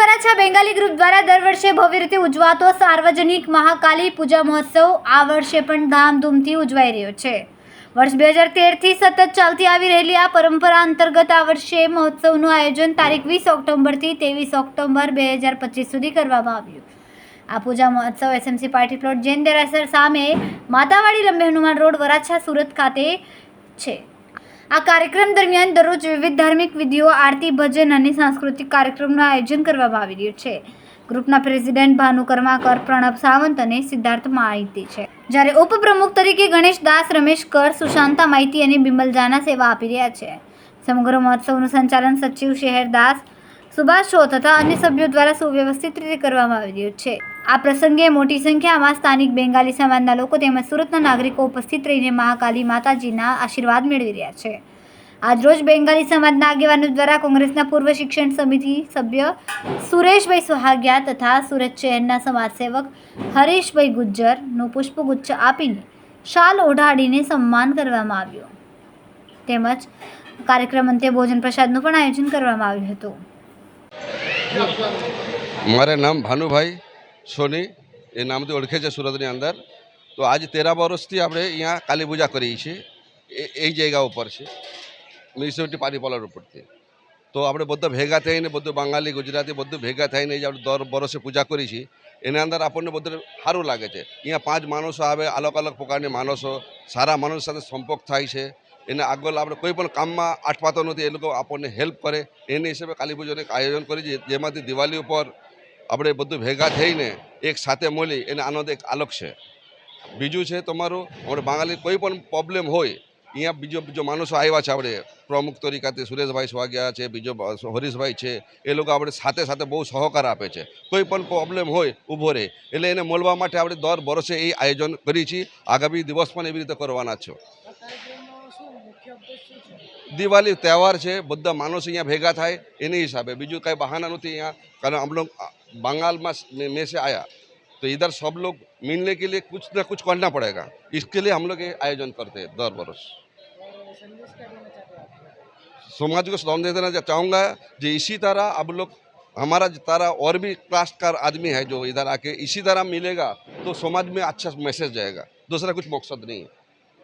Varachha Bengali group દ્વારા દર વર્ષે ભવ્ય રીતે ઉજવાતો સાર્વજનિક મહાકાલી પૂજા મહોત્સવ આ વર્ષે પણ ધામધૂમથી ઉજવાઈ રહ્યો છે. વર્ષ બે હજાર તેરથી સતત ચાલતી આવી રહેલી આ પરંપરા અંતર્ગત આ વર્ષે મહોત્સવનું આયોજન તારીખ વીસ ઓક્ટોબરથી ત્રેવીસ ઓક્ટોબર બે હજાર પચીસ સુધી કરવામાં આવ્યું. આ પૂજા મહોત્સવ એસએમસી પાર્ટી પ્લોટ જૈન દેરાસર સામે માતાવાડી લંબે હનુમાન રોડ વરાછા સુરત ખાતે છે. આ કાર્યક્રમ દરમિયાન દરરોજ વિવિધ ધાર્મિક વિધિઓ, આરતી, ભજન અને સાંસ્કૃતિક કાર્યક્રમનું આયોજન કરવામાં આવી રહ્યું છે. ગ્રુપના પ્રેસિડેન્ટ ભાનુ કર્માકર પ્રણવ સાવંત અને સિદ્ધાર્થ માહિતી છે. જ્યારે ઉપપ્રમુખ તરીકે ગણેશ દાસ, રમેશ કર, સુશાંતા માહિતી અને બિમલ જાના સેવા આપી રહ્યા છે. સમગ્ર મહોત્સવનું સંચાલન સચિવ શહેર દાસ, સુભાષ શો તથા અન્ય સભ્યો દ્વારા સુવ્યવસ્થિત રીતે કરવામાં આવી રહ્યું છે. આ પ્રસંગે મોટી સંખ્યામાં સ્થાનિક બેંગાલી સમાજના લોકો તેમજ સુરતના નાગરિકો ઉપસ્થિત રહીને મહાકાલી માતાજીના આશીર્વાદ મેળવી રહ્યા છે. આજરોજ બેંગાલી સમાજના આગેવાનો દ્વારા કોંગ્રેસના પૂર્વ શિક્ષણ સમિતિ સભ્ય સુરેશભાઈ સુહાગિયા તથા સુરત શહેરના સમાજસેવક હરીશભાઈ ગુજ્જરનું પુષ્પગુચ્છ આપીને શાલ ઓઢાડીને સન્માન કરવામાં આવ્યું. તેમજ કાર્યક્રમ અંતે ભોજન પ્રસાદનું પણ આયોજન કરવામાં આવ્યું હતું. મારે નામ ભાનુભાઈ સોની એ નામથી ઓળખે છે સુરતની અંદર તો આજ તેરા વર્ષથી આપણે અહીંયા કાલી પૂજા કરીએ છીએ એ એ જગ્યા ઉપર છે મ્યુનિસિપાલિટી પારી પાર્લર ઉપરથી તો આપણે બધા ભેગા થઈને બધું બંગાળી ગુજરાતી બધું ભેગા થઈને જે આપણે દર વર્ષે પૂજા કરી છીએ એના અંદર આપણને બધું સારું લાગે છે અહીંયા પાંચ માણસો આવે અલગ અલગ પ્રકારની માણસો સારા માણસો સાથે સંપર્ક થાય છે એને આગળ આપણે કોઈ પણ કામમાં અટવાતો નથી એ લોકો આપણને હેલ્પ કરે એની હિસાબે કાલી પૂજાનું એક આયોજન કરી છે જેમાંથી દિવાળી ઉપર આપણે બધું ભેગા થઈને એક સાથે મળી, એને આનંદ એક અલગ છે. બીજું છે તમારું આપણે બાંગાલી કોઈ પણ પ્રોબ્લેમ હોય, અહીંયા બીજો બીજો માણસો આવ્યા છે આપણે, પ્રમુખ તરીકાથી સુરેશભાઈ સ્વાગ્યા છે, બીજો હરીશભાઈ છે, એ લોકો આપણે સાથે સાથે બહુ સહકાર આપે છે. કોઈ પણ પ્રોબ્લેમ હોય, ઊભો રહે. એટલે એને મળવા માટે આપણે દર વર્ષે એ આયોજન કરી છીએ આગામી દિવસ પણ એવી રીતે કરવાના છો. દિવાળી તહેવાર છે બધા માણસો અહીંયા ભેગા થાય એની હિસાબે બીજું કાંઈ બહાના નથી यहाँ कारण हम लोग बंगाल में में में से आया तो इधर सब लोग मिलने के लिए कुछ ना कुछ करना पड़ेगा इसके लिए हम लोग ये आयोजन करते हैं दर बरस समाज को संदेश देना चाहूँगा जो इसी तरह अब लोग हमारा जो तरह और भी क्लास का आदमी है जो इधर आके इसी तरह मिलेगा तो समाज में अच्छा मैसेज जाएगा दूसरा कुछ मकसद नहीं है